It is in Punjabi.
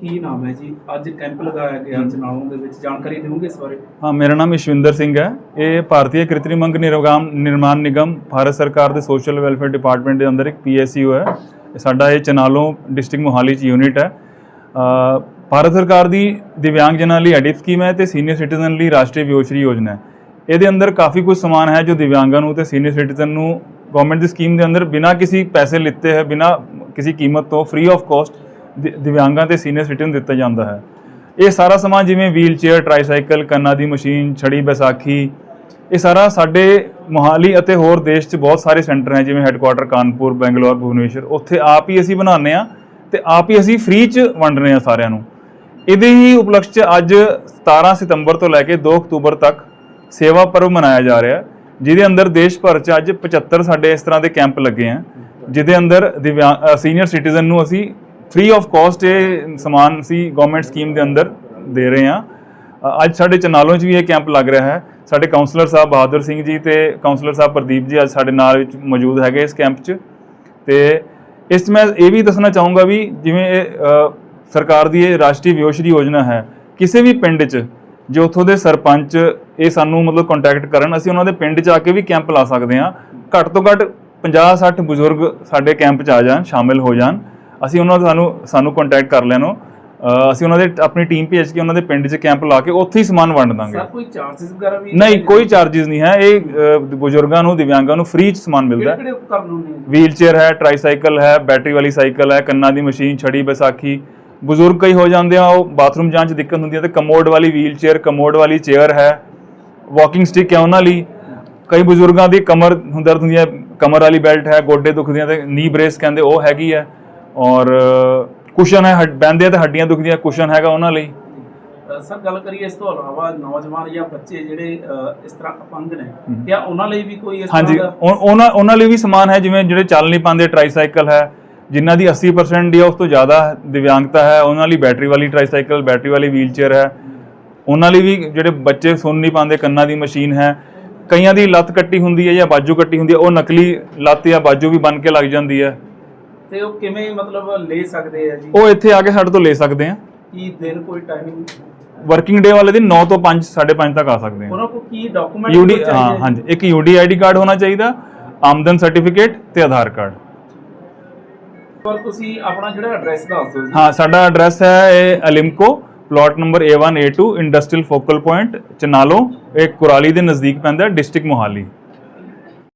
ਕੀ ਨਾਮ ਹੈ ਜੀ? ਅੱਜ ਕੈਂਪ ਲਗਾਇਆ ਗਿਆ ਚਨਾਲੋਂ ਦੇ ਵਿੱਚ। ਜਾਣਕਾਰੀ ਦਿਓਗੇ ਇਸ ਬਾਰੇ? ਹਾਂ ਮੇਰਾ ਨਾਮ ਇਸ਼ਵਿੰਦਰ ਸਿੰਘ ਹੈ। ਇਹ ਭਾਰਤੀ ਕ੍ਰਿਤਰਿਮ ਅੰਗ ਨਿਰਗਾਮ ਨਿਰਮਾਣ ਨਿਗਮ ਭਾਰਤ ਸਰਕਾਰ ਦੇ ਸੋਸ਼ਲ ਵੈਲਫੇਅਰ ਡਿਪਾਰਟਮੈਂਟ ਦੇ ਅੰਦਰ ਇੱਕ ਪੀਐਸਯੂ ਹੈ। ਸਾਡਾ ਇਹ ਚਨਾਲੋਂ ਡਿਸਟ੍ਰਿਕਟ ਮੋਹਾਲੀ ਚ ਯੂਨਿਟ ਹੈ। ਭਾਰਤ ਸਰਕਾਰ ਦੀ ਦਿਵਿਆਂਗ ਜਨਾਂ ਲਈ ਐਡਿਟ ਸਕੀਮ ਹੈ ਤੇ ਸੀਨੀਅਰ ਸਿਟੀਜ਼ਨ ਲਈ ਰਾਸ਼ਟਰੀ ਵਿਓਸ਼ਰੀ ਯੋਜਨਾ ਹੈ। ਇਹਦੇ ਅੰਦਰ ਕਾਫੀ ਕੁਝ ਸਮਾਨ ਹੈ ਜੋ ਦਿਵਿਆਂਗਾਂ ਨੂੰ ਤੇ ਸੀਨੀਅਰ ਸਿਟੀਜ਼ਨ ਨੂੰ ਗਵਰਨਮੈਂਟ ਦੀ ਸਕੀਮ ਦੇ ਅੰਦਰ ਬਿਨਾਂ ਕਿਸੇ ਪੈਸੇ ਲਿੱਤੇ ਹੈ ਬਿਨਾਂ ਕਿਸੇ ਕੀਮਤ ਤੋਂ ਫ੍ਰੀ ਆਫ ਕਾਸਟ ਦਿਵਿਆਂਗਾਂ ਤੇ ਸੀਨੀਅਰ ਸਿਟੀਜ਼ਨ ਦਿੱਤਾ ਜਾਂਦਾ ਹੈ। ਇਹ ਸਾਰਾ ਸਮਾਂ ਜਿਵੇਂ ਵੀਲ ਚੇਅਰ ਟ੍ਰਾਈਸਾਈਕਲ ਕੰਨਾਂ ਦੀ ਮਸ਼ੀਨ, ਛੜੀ ਬੈਸਾਖੀ, ਇਹ ਸਾਰਾ ਸਾਡੇ ਮੋਹਾਲੀ ਅਤੇ ਹੋਰ ਦੇਸ਼ 'ਚ ਬਹੁਤ ਸਾਰੇ ਸੈਂਟਰ ਹੈ, ਜਿਵੇਂ ਹੈੱਡਕੁਆਟਰ ਕਾਨਪੁਰ, ਬੈਂਗਲੌਰ, ਭੁਵਨੇਸ਼ਵਰ। ਉੱਥੇ ਆਪ ਹੀ ਅਸੀਂ ਬਣਾਉਂਦੇ ਆ ਤੇ ਆਪ ਹੀ ਅਸੀਂ ਫ੍ਰੀ 'ਚ ਵੰਡ ਰਹੇ ਆ ਸਾਰਿਆਂ ਨੂੰ। ਇਹਦੇ ਹੀ ਉਪਲਕਸ਼ 'ਚ ਅੱਜ 17 ਸਤੰਬਰ ਤੋਂ ਲੈ ਕੇ 2 ਅਕਤੂਬਰ ਤੱਕ ਸੇਵਾ ਪਰਵ ਮਨਾਇਆ ਜਾ ਰਿਹਾ ਜਿਹਦੇ ਅੰਦਰ ਦੇਸ਼ ਭਰ 'ਚ ਅੱਜ 75 ਸਾਡੇ ਇਸ ਤਰ੍ਹਾਂ ਦੇ ਕੈਂਪ ਲੱਗੇ ਆ ਜਿਹਦੇ ਅੰਦਰ ਦਿਵਿਆਂਗ ਸੀਨੀਅਰ ਸਿਟੀਜ਼ਨ ਨੂੰ ਅਸੀਂ ਫ੍ਰੀ ਆਫ ਕਾਸਟ ਇਹ ਸਮਾਨ ਅਸੀਂ ਗਵਰਨਮੈਂਟ ਸਕੀਮ ਦੇ ਅੰਦਰ ਦੇ ਰਹੇ ਹਾਂ। ਅੱਜ ਸਾਡੇ ਚਨਾਲੋਂ 'ਚ ਵੀ ਇਹ ਕੈਂਪ ਲੱਗ ਰਿਹਾ ਹੈ। ਸਾਡੇ ਕਾਉਂਸਲਰ ਸਾਹਿਬ ਬਹਾਦਰ ਸਿੰਘ ਜੀ ਤੇ ਕਾਉਂਸਲਰ ਸਾਹਿਬ ਪ੍ਰਦੀਪ ਜੀ ਅੱਜ ਸਾਡੇ ਨਾਲ ਵਿੱਚ ਮੌਜੂਦ ਹੈਗੇ ਇਸ ਕੈਂਪ 'ਚ। ਤੇ ਇਸ 'ਚ ਮੈਂ ਇਹ ਵੀ ਦੱਸਣਾ ਚਾਹੂੰਗਾ ਵੀ ਜਿਵੇਂ ਇਹ ਸਰਕਾਰ ਦੀ ਇਹ ਰਾਸ਼ਟਰੀ ਵਿਓਸ਼ਰੀ ਯੋਜਨਾ ਹੈ, ਕਿਸੇ ਵੀ ਪਿੰਡ 'ਚ ਜੋ ਉੱਥੋਂ ਦੇ ਸਰਪੰਚ ਇਹ ਸਾਨੂੰ ਮਤਲਬ ਕੰਟੈਕਟ ਕਰਨ, ਅਸੀਂ ਉਹਨਾਂ ਦੇ ਪਿੰਡ 'ਚ ਆ ਕੇ ਵੀ ਕੈਂਪ ਲਾ ਸਕਦੇ ਹਾਂ। ਘੱਟ ਤੋਂ ਘੱਟ 50 60 ਬਜ਼ੁਰਗ ਸਾਡੇ ਕੈਂਪ 'ਚ ਆ ਜਾਣ, ਸ਼ਾਮਿਲ ਹੋ ਜਾਣ। ਅਸੀਂ ਉਹਨਾਂ ਨੂੰ ਸਾਨੂੰ ਸਾਨੂੰ ਕੰਟੈਕਟ ਕਰ ਲੈਣੋ। ਅਸੀਂ ਉਹਨਾਂ ਦੇ ਆਪਣੀ ਟੀਮ ਭੇਜ ਕੇ ਉਹਨਾਂ ਦੇ ਪਿੰਡ 'ਚ ਕੈਂਪ ਲਾ ਕੇ ਉੱਥੇ ਹੀ ਸਮਾਨ ਵੰਡ ਦਾਂਗੇ। ਸਰ ਕੋਈ ਚਾਰजेस ਵਗੈਰਾ ਵੀ ਨਹੀਂ ਕੋਈ ਚਾਰजेस ਨਹੀਂ ਹੈ। ਇਹ ਬਜ਼ੁਰਗਾਂ ਨੂੰ ਦਿਵਿਆਂਗਾਂ ਨੂੰ ਫ੍ਰੀ 'ਚ ਸਮਾਨ ਮਿਲਦਾ। ਹੈ ਕਿਹੜੇ ਉਪਕਰਨ ਨੇ? ਵੀਲਚੇਅਰ ਹੈ ਟ੍ਰਾਈਸਾਈਕਲ ਹੈ ਬੈਟਰੀ ਵਾਲੀ ਸਾਈਕਲ ਹੈ ਕੰਨਾਂ ਦੀ ਮਸ਼ੀਨ ਛੜੀ ਵਿਸਾਖੀ। ਬਜ਼ੁਰਗ ਕਈ ਹੋ ਜਾਂਦੇ ਆ ਉਹ ਬਾਥਰੂਮ ਜਾਣ 'ਚ ਦਿੱਕਤ ਹੁੰਦੀ ਹੈ ਤੇ ਕਮੋਡ ਵਾਲੀ ਵੀਲਚੇਅਰ ਕਮੋਡ ਵਾਲੀ ਚੇਅਰ ਹੈ। ਵਾਕਿੰਗ ਸਟਿਕ ਹੈ ਉਹਨਾਂ ਲਈ। ਕਈ ਬਜ਼ੁਰਗਾਂ ਦੀ ਕਮਰ ਦਰਦ ਹੁੰਦੀ ਹੈ ਕਮਰ ਵਾਲੀ ਬੈਲਟ ਹੈ ਗੋਡੇ ਦੁਖਦੀਆਂ ਤੇ ਨੀ ਬ੍ਰੇਸ ਕਹਿੰਦੇ ਉਹ ਹੈਗੀ ਹੈ। ਔਰ ਕੁਸ਼ਨ ਹੈ ਆ ਤੇ ਹੱਡੀਆਂ ਦੁਖਦੀਆਂ ਕੁਸ਼ਨ ਹੈਗਾ ਉਹਨਾਂ ਲਈ। ਸਰ ਗੱਲ ਕਰੀਏ ਇਸ ਤੋਂ ਇਲਾਵਾ ਨੌਜਵਾਨ ਜਾਂ ਬੱਚੇ ਜਿਹੜੇ ਇਸ ਤਰ੍ਹਾਂ ਅਪੰਗ ਨੇ ਕਿਆ ਉਹਨਾਂ ਲਈ ਵੀ ਕੋਈ ਇਸ ਤਰ੍ਹਾਂ ਦਾ ਉਹ- ਉਹਨਾਂ ਉਹਨਾਂ ਲਈ ਵੀ ਸਮਾਨ ਹੈ ਜਿਵੇਂ ਜਿਹੜੇ ਚੱਲ ਨਹੀਂ ਪਾਉਂਦੇ ਟ੍ਰਾਈਸਾਈਕਲ ਹੈ ਜਿਨ੍ਹਾਂ ਦੀ 80% ਜਾਂ ਉਸ ਤੋਂ ਜ਼ਿਆਦਾ ਦਿਵਿਆਂਗਤਾ ਹੈ ਉਹਨਾਂ ਲਈ ਬੈਟਰੀ ਵਾਲੀ ਟ੍ਰਾਈਸਾਈਕਲ ਬੈਟਰੀ ਵਾਲੀ ਵੀਲ ਚੇਅਰ ਹੈ। ਉਹਨਾਂ ਲਈ ਵੀ ਜਿਹੜੇ ਬੱਚੇ ਸੁਣ ਨਹੀਂ ਪਾਉਂਦੇ ਕੰਨਾਂ ਦੀ ਮਸ਼ੀਨ ਹੈ ਕਈਆਂ ਦੀ ਲੱਤ ਕੱਟੀ ਹੁੰਦੀ ਹੈ ਜਾਂ ਬਾਜੂ ਕੱਟੀ ਹੁੰਦੀ ਹੈ ਉਹ ਨਕਲੀ ਲੱਤ ਜਾਂ ਬਾਜੂ ਵੀ ਬਣ ਕੇ ਲੱਗ ਜਾਂਦੀ ਹੈ। ਤੇ ਉਹ ਕਿਵੇਂ ਮਤਲਬ ਲੈ ਸਕਦੇ ਆ ਜੀ? ਉਹ ਇੱਥੇ ਆ ਕੇ ਸਾਡੇ ਤੋਂ ਲੈ ਸਕਦੇ ਆ। ਕੀ ਦਿਨ ਕੋਈ ਟਾਈਮਿੰਗ ਵਰਕਿੰਗ ਡੇ ਵਾਲੇ ਦਿਨ 9 ਤੋਂ 5 5:30 ਤੱਕ ਆ ਸਕਦੇ ਆ। ਉਹਨਾਂ ਕੋਲ ਕੀ ਡਾਕੂਮੈਂਟ ਯੂਡੀ ਹਾਂ ਹਾਂਜੀ। ਇੱਕ ਯੂਡੀ ਆਈਡੀ ਕਾਰਡ ਹੋਣਾ ਚਾਹੀਦਾ ਆਮਦਨ ਸਰਟੀਫਿਕੇਟ ਤੇ ਆਧਾਰ ਕਾਰਡ ਪਰ ਤੁਸੀਂ ਆਪਣਾ ਜਿਹੜਾ ਐਡਰੈਸ ਦੱਸ ਦਿਓ ਜੀ। ਹਾਂ ਸਾਡਾ ਐਡਰੈਸ ਹੈ ਇਹ Alimco plot number A1 A2 industrial focal point Chanalon ਇਹ ਕੁਰਾਲੀ ਦੇ ਨਜ਼ਦੀਕ ਪੈਂਦਾ ਡਿਸਟ੍ਰਿਕਟ ਮੋਹਾਲੀ।